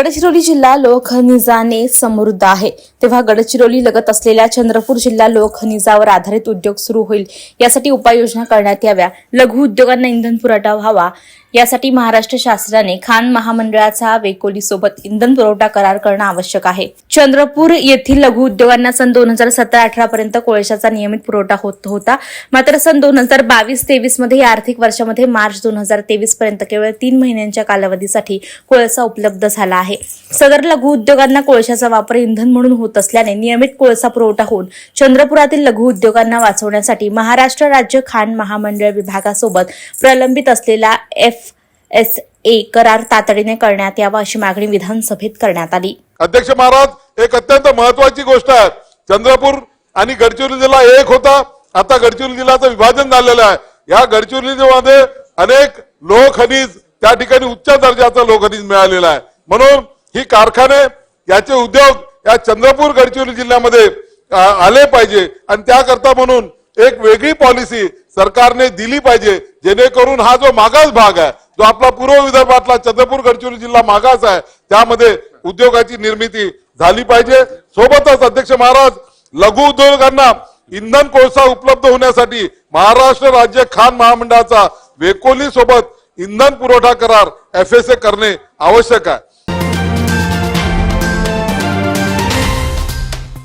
गडचिरोली जिल्हा लोहखनिजाने समृद्ध आहे. तेव्हा गडचिरोली लगत असलेल्या चंद्रपूर जिल्हा लोहखनिजावर आधारित उद्योग सुरू होईल. यासाठी उपाययोजना करण्यात याव्या. लघु उद्योगांना इंधन पुरवठा व्हावा. यासाठी महाराष्ट्र शासनाने खान महामंडळाचा वेकोली सोबत इंधन पुरवठा करार करणं आवश्यक आहे. चंद्रपूर येथील लघु उद्योगांना सन दोन हजार सतरा अठरा पर्यंत कोळशाचा नियमित पुरवठा होत होता. मात्र सन दोन हजार बावीस तेवीसमध्ये या आर्थिक वर्षामध्ये मार्च दोन हजार तेवीस पर्यंत केवळ तीन महिन्यांच्या कालावधीसाठी कोळसा उपलब्ध झाला आहे. सदर लघु उद्योगांना कोळशाचा वापर इंधन म्हणून होत असल्याने नियमित कोळसा पुरवठा होऊन चंद्रपुरातील लघु उद्योगांना वाचवण्यासाठी महाराष्ट्र राज्य खाण महामंडळ विभागासोबत प्रलंबित असलेला एफ एस ए करार तातडीने करण्यात यावा अशी मागणी विधानसभेत करण्यात आली. अध्यक्ष महाराज एक अत्यंत महत्वाची गोष्ट आहे. चंद्रपूर आणि गडचिरोली जिल्हा एक होता. आता गडचिरोली जिल्ह्याचं विभाजन झालेलं आहे. या गडचिरोली मध्ये अनेक लोह खनिज त्या ठिकाणी उच्च दर्जाचं लोह खनिज मिळालेलं आहे. म्हणून ही कारखाने याचे उद्योग या चंद्रपूर गडचिरोली जिल्ह्यामध्ये आले पाहिजे. आणि त्याकरता म्हणून एक वेगळी पॉलिसी सरकारने दिली पाहिजे. जेणेकरून हा जो मागास भाग आहे जो आपला पूर्व विदर्भातला चंद्रपूर गडचिरोली जिल्हा मागास आहे त्यामध्ये उद्योगाची निर्मिती झाली पाहिजे. सोबतच अध्यक्ष महाराज लघु उद्योगांना इंधन कोळसा उपलब्ध होण्यासाठी महाराष्ट्र राज्य खान महामंडळाचा वेकोली सोबत इंधन पुरवठा करार एफ एस ए करणे आवश्यक आहे.